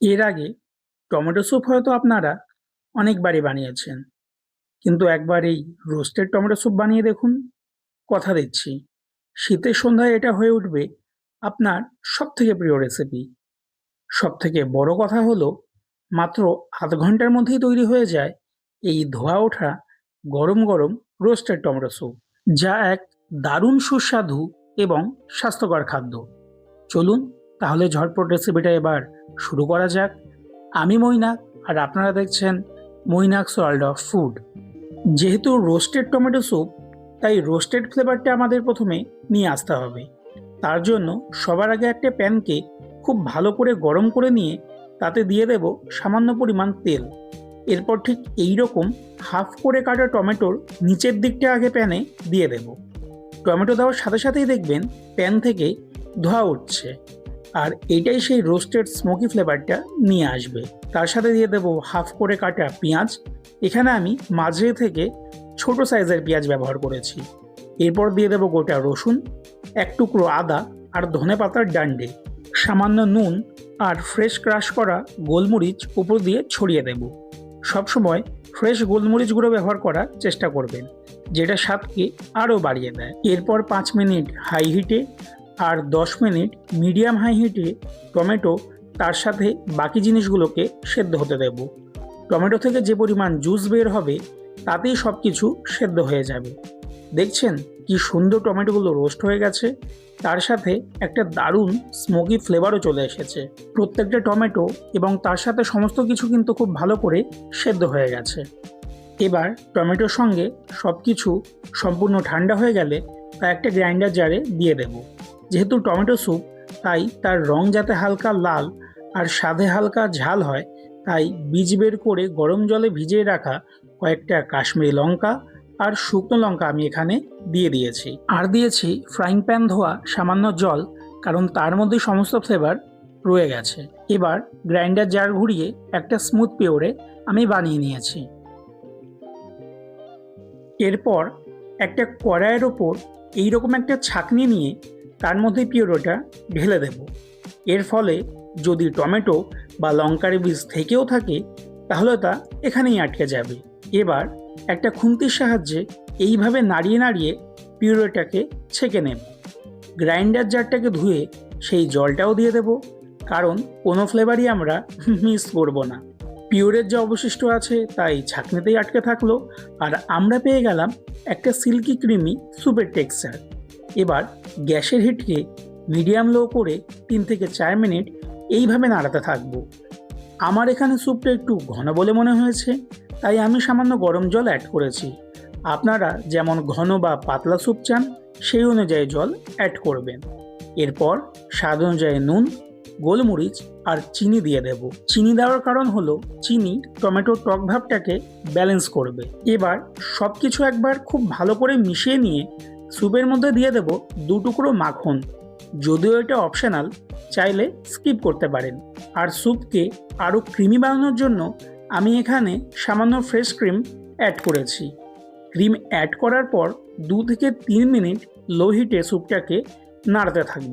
এর আগে tomato soup হয়তো আপনারা অনেকবারই বানিয়েছেন। কিন্তু একবার এই রোস্টেড টমেটো স্যুপ বানিয়ে দেখুন, কথা দিচ্ছি। শীতের সন্ধ্যায় এটা হয়ে উঠবে আপনার সব থেকে প্রিয় রেসিপি সব থেকে বড় কথা হলো, মাত্র আধ ঘণ্টার মধ্যেই তৈরি হয়ে যায় এই ধোয়া ওঠা গরম গরম রোস্টেড টমেটো স্যুপ যা এক দারুণ সুস্বাদু এবং স্বাস্থ্যকর খাদ্য। চলুন তাহলে ঝটপট রেসিপিটা এবার শুরু করা যাক। আমি মৈনাক আর আপনারা দেখছেন মৈনাকস ওয়ার্ল্ড অফ ফুড। যেহেতু রোস্টেড টমেটো স্যুপ, তাই রোস্টেড ফ্লেভারটা আমাদের প্রথমে নিয়ে আসতে হবে। তার জন্য সবার আগে একটা প্যানকে খুব ভালো করে গরম করে নিয়ে তাতে দিয়ে দেব সামান্য পরিমাণ তেল। এরপর ঠিক এই রকম হাফ করে কাটা টমেটোর নিচের দিকটা আগে প্যানে দিয়ে দেব। টমেটো দেওয়ার সাথে সাথেই দেখবেন প্যান থেকে ধোয়া উঠছে। আর এটাই সেই রোস্টেড স্মোকি ফ্লেভারটা নিয়ে আসবে। তার সাথে দিয়ে দেবো হাফ করে কাটা পেঁয়াজ। এখানে আমি মাঝে থেকে ছোট সাইজের পেঁয়াজ ব্যবহার করেছি। এরপর দিয়ে দেবো গোটা রসুন, এক টুকরো আদা আর ধনে পাতার ডান্ডে। সামান্য নুন আর ফ্রেশ ক্রাশ করা গোলমরিচ উপর দিয়ে ছড়িয়ে দেব। সবসময় ফ্রেশ গোলমরিচ গুঁড়ো ব্যবহার করার চেষ্টা করবেন, যেটা স্বাদকে আরও বাড়িয়ে দেয়। এরপর পাঁচ মিনিট হাই হিটে আর দশ মিনিট মিডিয়াম হাই হিটে টমেটো তার সাথে বাকি জিনিসগুলোকে সেদ্ধ হতে দেব। টমেটো থেকে যে পরিমাণ জুস বের হবে, তাতেই সব কিছু সেদ্ধ হয়ে যাবে। দেখছেন কি সুন্দর টমেটোগুলো রোস্ট হয়ে গেছে? তার সাথে একটা দারুণ স্মোকি ফ্লেভারও চলে এসেছে। প্রত্যেকটা টমেটো এবং তার সাথে সমস্ত কিছু কিন্তু খুব ভালো করে সেদ্ধ হয়ে গেছে। এবার টমেটোর সঙ্গে সব কিছু সম্পূর্ণ ঠান্ডা হয়ে গেলে তা একটা গ্রাইন্ডার জারে দিয়ে দেব। যেহেতু টমেটো স্যুপ, তাই তার রং যাতে হালকা লাল আর স্বাদে হালকা ঝাল হয়, তাই বীজ বের করে গরম জলে ভিজিয়ে রাখা কয়েকটা কাশ্মীরি লঙ্কা আর শুকনো লঙ্কা আমি এখানে দিয়ে দিয়েছি। আর দিয়েছি ফ্রাইং প্যান ধোয়া সামান্য জল, কারণ তার মধ্যে সমস্ত ফ্লেভার রয়ে গেছে। এবার গ্রাইন্ডার জার ঘুরিয়ে একটা স্মুথ পিওরে আমি বানিয়ে নিয়েছি। এরপর একটা কড়াইয়ের ওপর এইরকম একটা ছাকনি নিয়ে তার মধ্যে পিওরোটা ঢেলে দেব। এর ফলে যদি টমেটো বা লঙ্কার বীজ থেকেও থাকে, তাহলে তা এখানেই আটকে যাবে। এবার একটা খুন্তির সাহায্যে এইভাবে নাড়িয়ে নাড়িয়ে পিউরোটাকে ছেঁকে নেব। গ্রাইন্ডার জারটাকে ধুয়ে সেই জলটাও দিয়ে দেব, কারণ কোনো ফ্লেভারই আমরা মিস করব না। পিওরের যা অবশিষ্ট আছে, তাই ছাঁকনিতেই আটকে থাকল, আর আমরা পেয়ে গেলাম একটা সিল্কি ক্রিমি স্যুপের টেক্সচার। এবার গ্যাসের হিটকে মিডিয়াম লো করে তিন থেকে চার মিনিট এইভাবে নাড়াতে থাকব। আমার এখানে স্যুপটা একটু ঘন বলে মনে হয়েছে, তাই আমি সামান্য গরম জল অ্যাড করেছি। আপনারা যেমন ঘন বা পাতলা স্যুপ চান, সেই অনুযায়ী জল অ্যাড করবেন। এরপর স্বাদ অনুযায়ী নুন, গোলমরিচ আর চিনি দিয়ে দেব। চিনি দেওয়ার কারণ হলো চিনি টমেটোর টক ভাবটাকে ব্যালেন্স করবে। এবার সব কিছু একবার খুব ভালো করে মিশিয়ে নিয়ে স্যুপের মধ্যে দিয়ে দেব দু টুকরো মাখন। যদিও এটা অপশনাল চাইলে স্কিপ করতে পারেন। আর স্যুপকে আরও ক্রিমি বানানোর জন্য আমি এখানে সামান্য ফ্রেশ ক্রিম অ্যাড করেছি। ক্রিম অ্যাড করার পর দু থেকে তিন মিনিট লো হিটে স্যুপটাকে নাড়াতে থাকব।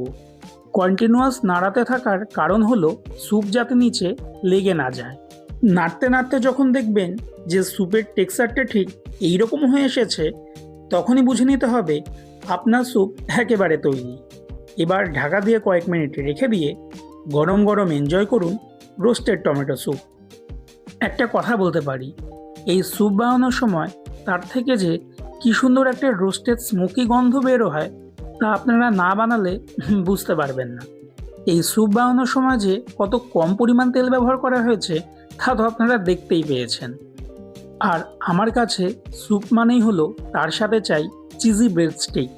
কন্টিনিউয়াস নাড়াতে থাকার কারণ হলো স্যুপ যাতে নিচে লেগে না যায়। নাড়তে নাড়তে যখন দেখবেন যে স্যুপের টেক্সচারটা ঠিক এইরকম হয়ে এসেছে তখনই বুঝে নিতে হবে আপনার স্যুপ একেবারে তৈরি। এবার ঢাকা দিয়ে কয়েক মিনিট রেখে দিয়ে গরম গরম এনজয় করুন রোস্টেড টমেটো স্যুপ একটা কথা বলতে পারি, এই স্যুপ বানানোর সময় তার থেকে যে কী সুন্দর একটা রোস্টেড স্মোকি গন্ধ বেরো হয় তা আপনারা না বানালে বুঝতে পারবেন না। এই স্যুপ বানানোর সময় যে কত কম পরিমাণ তেল ব্যবহার করা হয়েছে তা তো আপনারা দেখতেই পেয়েছেন। আর আমার কাছে স্যুপ মানেই হলো তার সাথে চাই চিজি ব্রেড স্টিক।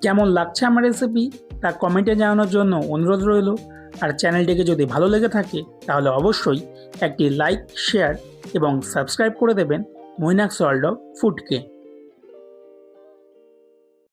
কেমন লাগছে আমার রেসিপি তা কমেন্টে জানানোর জন্য অনুরোধ রইল। আর চ্যানেলটিকে যদি ভালো লেগে থাকে, তাহলে অবশ্যই একটি লাইক শেয়ার এবং সাবস্ক্রাইব করে দেবেন মৈনাক্স ওয়ার্ল্ড অফ ফুডকে